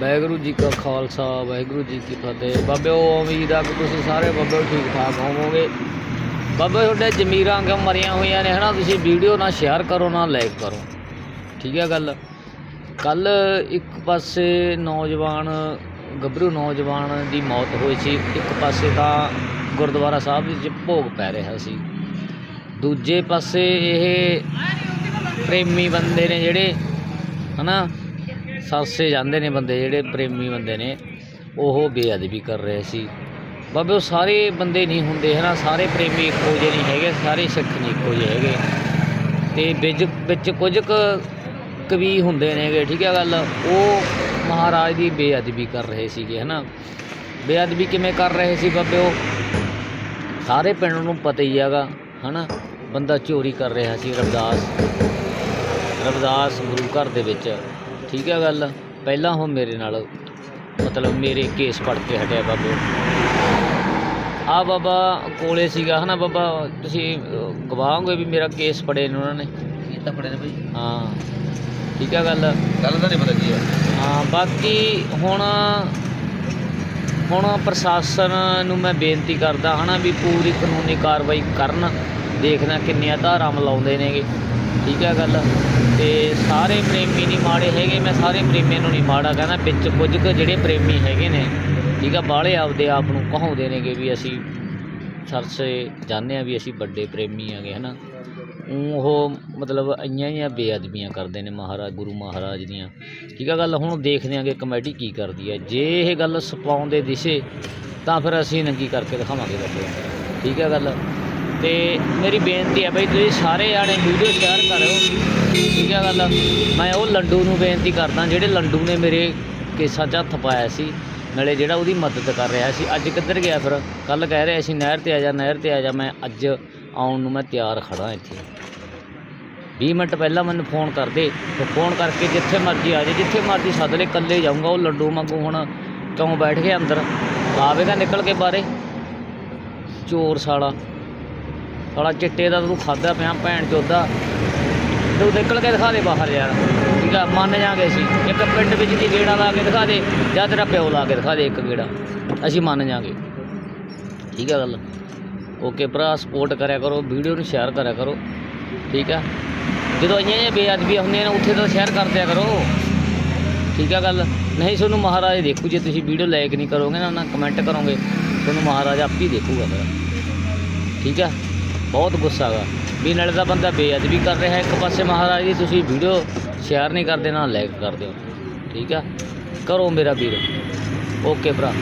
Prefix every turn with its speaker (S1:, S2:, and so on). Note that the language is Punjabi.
S1: ਵਾਹਿਗੁਰੂ ਜੀ ਕਾ ਖਾਲਸਾ, ਵਾਹਿਗੁਰੂ ਜੀ ਕੀ ਫਤਿਹ। ਬਾਬੇ, ਉਹ ਉਮੀਦ ਆ ਕਿ ਤੁਸੀਂ ਸਾਰੇ ਬਾਬੇ ਠੀਕ ਠਾਕ ਹੋਵੋਗੇ। ਬਾਬੇ, ਤੁਹਾਡੇ ਜ਼ਮੀਰਾਂ ਕਿਉਂ ਮਰੀਆਂ ਹੋਈਆਂ ਨੇ, ਹਨਾ? ਤੁਸੀਂ ਵੀਡੀਓ ਨਾ ਸ਼ੇਅਰ ਕਰੋ, ਨਾ ਲਾਈਕ ਕਰੋ। ਠੀਕ ਹੈ ਗੱਲ? ਕੱਲ ਇੱਕ ਪਾਸੇ ਨੌਜਵਾਨ, ਗੱਭਰੂ ਨੌਜਵਾਨ ਦੀ ਮੌਤ ਹੋਈ ਸੀ। ਇੱਕ ਪਾਸੇ ਤਾਂ ਗੁਰਦੁਆਰਾ ਸਾਹਿਬ ਵਿੱਚ ਭੋਗ ਪੈ ਰਿਹਾ ਸੀ। ਦੂਜੇ ਪਾਸੇ ਇਹ ਪ੍ਰੇਮੀ ਬੰਦੇ ਨੇ ਜਿਹੜੇ, ਹਨਾ? ਸਾਸੇ ਜਾਂਦੇ ਨੇ ਬੰਦੇ ਜਿਹੜੇ ਪ੍ਰੇਮੀ ਬੰਦੇ ਨੇ, ਉਹ ਬੇਅਦਬੀ ਕਰ ਰਹੇ ਸੀ। ਬਾਬੇ, ਉਹ ਸਾਰੇ ਬੰਦੇ ਨਹੀਂ ਹੁੰਦੇ ਹਨਾ, ਸਾਰੇ ਪ੍ਰੇਮੀ ਇੱਕੋ ਜਿਹੇ ਨਹੀਂ ਹੈਗੇ, ਸਾਰੇ ਸਿੱਖ ਨਹੀਂ ਇੱਕੋ ਜਿਹੇ ਹੈਗੇ। ਤੇ ਵਿੱਚ ਵਿੱਚ ਕੁਝ ਕੁ ਕਵੀ ਹੁੰਦੇ ਨੇਗੇ, ਠੀਕ ਹੈ ਗੱਲ? ਉਹ ਮਹਾਰਾਜ ਦੀ ਬੇਅਦਬੀ ਕਰ ਰਹੇ ਸੀਗੇ ਹਨਾ। ਬੇਅਦਬੀ ਕਿਵੇਂ ਕਰ ਰਹੇ ਸੀ ਬਾਬੇ ਉਹ? ਸਾਰੇ ਪਿੰਡ ਨੂੰ ਪਤਾ ਹੀ ਹੈਗਾ ਹਨਾ, ਬੰਦਾ ਚੋਰੀ ਕਰ ਰਿਹਾ ਸੀ ਰਵਦਾਸ। ਰਵਦਾਸ ਗੁਰੂ ਘਰ ਦੇ ਵਿੱਚ। ਠੀਕ ਹੈ ਗੱਲ। ਪਹਿਲਾਂ ਉਹ ਮੇਰੇ ਨਾਲ ਮਤਲਬ ਮੇਰੇ ਕੇਸ ਪੜ ਕੇ ਹਟਿਆ ਬਾਬੇ। ਆ ਬਾਬਾ ਕੋਲੇ ਸੀਗਾ ਹਨਾ ਬਾਬਾ? ਤੁਸੀਂ ਅਹ, ਗਵਾਹੋਗੇ ਵੀ ਮੇਰਾ ਕੇਸ ਪੜੇ ਨੇ ਉਹਨਾਂ ਨੇ?
S2: ਇਹ ਤਾਂ ਪੜੇ ਨੇ ਬਈ।
S1: ਹਾਂ। ਠੀਕ ਹੈ ਗੱਲ।
S2: ਗੱਲ ਦਾ ਨਹੀਂ ਪਤਾ ਕੀ ਹੈ
S1: ਹਾਂ ਬਾਕੀ ਹੁਣ ਹੁਣ ਪ੍ਰਸ਼ਾਸਨ ਨੂੰ ਮੈਂ ਬੇਨਤੀ ਕਰਦਾ ਹਨਾ ਵੀ ਪੂਰੀ ਕਾਨੂੰਨੀ ਕਾਰਵਾਈ ਕਰਨ ਦੇਖਣਾ ਕਿੰਨੀਆਂ ਧਾਰਾਂ ਲਾਉਂਦੇ ਨੇਗੇ। ਠੀਕ ਹੈ ਗੱਲ। ਤੇ ਸਾਰੇ ਪ੍ਰੇਮੀ ਨਹੀਂ ਮਾੜੇ ਹੈਗੇ, ਮੈਂ ਸਾਰੇ ਪ੍ਰੇਮੀਆਂ ਨੂੰ ਨਹੀਂ ਮਾੜਾ ਕਹਿੰਦਾ। ਵਿੱਚ ਕੁਝ ਕੁ ਜਿਹੜੇ ਪ੍ਰੇਮੀ ਹੈਗੇ ਨੇ, ਠੀਕ ਆ, ਬਾਹਲੇ ਆਪਦੇ ਆਪ ਨੂੰ ਕਹਾਉਂਦੇ ਨੇਗੇ ਵੀ ਅਸੀਂ ਸਰਸੇ ਜਾਣਦੇ ਆ, ਵੀ ਅਸੀਂ ਵੱਡੇ ਪ੍ਰੇਮੀ ਆਗੇ ਹਨਾ। ਊਂ ਉਹ ਮਤਲਬ ਇੰਨੀਆਂ ਹੀ ਬੇਅਦਬੀਆਂ ਕਰਦੇ ਨੇ ਮਹਾਰਾਜ, ਗੁਰੂ ਮਹਾਰਾਜ ਦੀਆਂ। ਠੀਕ ਆ ਗੱਲ, ਹੁਣ ਦੇਖਦੇ ਆਂਗੇ ਕਮੇਟੀ ਕੀ ਕਰਦੀ ਹੈ ਜੇ ਇਹ ਗੱਲ ਸਪਾਉਣ ਦੇ ਦਿਸ਼ੇ, ਤਾਂ ਫਿਰ ਅਸੀਂ ਨੰਗੀ ਕਰਕੇ ਦਿਖਾਵਾਂਗੇ ਬੱਚੇ ਠੀਕ ਹੈ ਗੱਲ। ਤੇ ਮੇਰੀ ਬੇਨਤੀ ਹੈ ਬਈ ਤੁਸੀਂ ਸਾਰੇ ਜਾਣੇ ਵੀਡੀਓ ਸ਼ੇਅਰ ਕਰਿਓ। ਠੀਕ ਹੈ ਗੱਲ। ਮੈਂ ਉਹ ਲੰਡੂ ਨੂੰ ਬੇਨਤੀ ਕਰਦਾ, ਜਿਹੜੇ ਲੰਡੂ ਨੇ ਮੇਰੇ ਕੇਸਾਂ 'ਚ ਹੱਥ ਪਾਇਆ ਸੀ, ਨਾਲੇ ਜਿਹੜਾ ਉਹਦੀ ਮਦਦ ਕਰ ਰਿਹਾ ਸੀ। ਅੱਜ ਕਿੱਧਰ ਗਿਆ ਫਿਰ? ਕੱਲ ਕਹਿ ਰਿਹਾ ਸੀ, ਨਹਿਰ ਤੇ ਆ ਜਾ, ਨਹਿਰ ਤੇ ਆ ਜਾ, ਮੈਂ ਅੱਜ ਆਉਣ ਨੂੰ ਮੈਂ ਤਿਆਰ ਖੜਾ ਇੱਥੇ। 20 ਮਿੰਟ ਪਹਿਲਾਂ ਮੈਨੂੰ ਫੋਨ ਕਰਦੇ ਤੇ ਫੋਨ ਕਰਕੇ ਜਿੱਥੇ ਮਰਜ਼ੀ ਆ ਜਾ, ਜਿੱਥੇ ਮਰਜ਼ੀ ਸੱਦ ਲੈ, ਇਕੱਲੇ ਜਾਊਂਗਾ ਉਹ ਲੰਡੂ ਵਾਂਗੂ ਹੁਣ ਕਿਉਂ ਬੈਠ ਗਿਆ ਅੰਦਰ? ਆਵੇਗਾ ਨਿਕਲ ਕੇ ਬਾਹਰੇ? ਚੋਰ ਸਾਲਾ। ਸਾਲਾ ਚਿੱਟੇ ਦਾ ਤੂੰ ਖਾਦਾ ਪਿਆ, ਭੈਣ ਚੋਦਾ। ਤੂੰ ਨਿਕਲ ਕੇ ਦਿਖਾ ਦੇ ਬਾਹਰ ਯਾਰ। ਠੀਕ ਆ, ਮੰਨ ਜਾਾਂਗੇ ਅਸੀਂ। ਇੱਕ ਪਿੰਡ ਵਿੱਚ ਦੀ ਗੇੜਾ ਲਾ ਕੇ ਦਿਖਾ ਦੇ, ਜਾਂ ਤੇਰਾ ਪਿਓ ਲਾ ਕੇ ਦਿਖਾ ਦੇ ਇੱਕ ਗੇੜਾ। ਅਸੀਂ ਮੰਨ ਜਾਾਂਗੇ। ਠੀਕ ਆ ਗੱਲ? ਓਕੇ ਭਰਾ ਸਪੋਰਟ ਕਰਿਆ ਕਰੋ, ਵੀਡੀਓ ਨੂੰ ਸ਼ੇਅਰ ਕਰਿਆ ਕਰੋ। ਠੀਕ ਆ? ਜਦੋਂ ਇੰਨੀਆਂ ਜਿਹੀਆਂ ਬੇਅਦਬੀਆਂ ਹੁੰਦੀਆਂ ਨੇ, ਉੱਥੇ ਤਾਂ ਸ਼ੇਅਰ ਕਰ ਦਿਆ ਕਰੋ। ਠੀਕ ਆ ਗੱਲ? ਨਹੀਂ, ਤੁਹਾਨੂੰ ਮਹਾਰਾਜ ਦੇਖੂ, ਜੇ ਤੁਸੀਂ ਵੀਡੀਓ ਲਾਈਕ ਨਹੀਂ ਕਰੋਗੇ ਨਾ ਨਾ ਕਮੈਂਟ ਕਰੋਗੇ, ਤੁਹਾਨੂੰ ਮਹਾਰਾਜ ਆਪ ਹੀ ਦੇਖੂਗਾ ਫਿਰ ਠੀਕ ਆ? ਬਹੁਤ ਗੁੱਸਾ ਗਾ ਵੀ ਨਾਲੇ ਤਾਂ ਬੰਦਾ ਬੇਅਦਬੀ ਕਰ ਰਿਹਾ ਇੱਕ ਪਾਸੇ ਮਹਾਰਾਜ ਦੀ ਤੁਸੀਂ ਵੀਡੀਓ ਸ਼ੇਅਰ ਨਹੀਂ ਕਰਦੇ, ਨਾ ਲਾਈਕ ਕਰਦੇ ਹੋ ਠੀਕ ਆ? ਕਰੋ ਮੇਰਾ ਵੀਰ। ਓਕੇ ਭਰਾ।